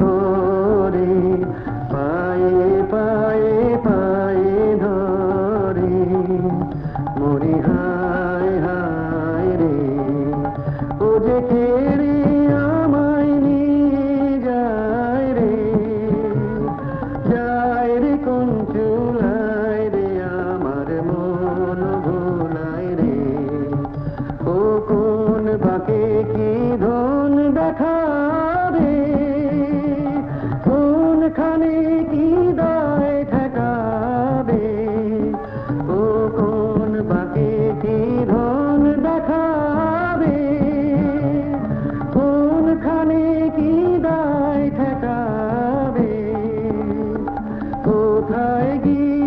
ধরে, পায়ে পায়ে পায়ে ধরে। মনে হায় হায় রে, ও যে কেড়ে আমায় নিয়ে যায় রে। যায় রে কোন চুলায় রে, আমার মন ভোলায় রে। ও কোন বাকে কি ধরে उठाएगी।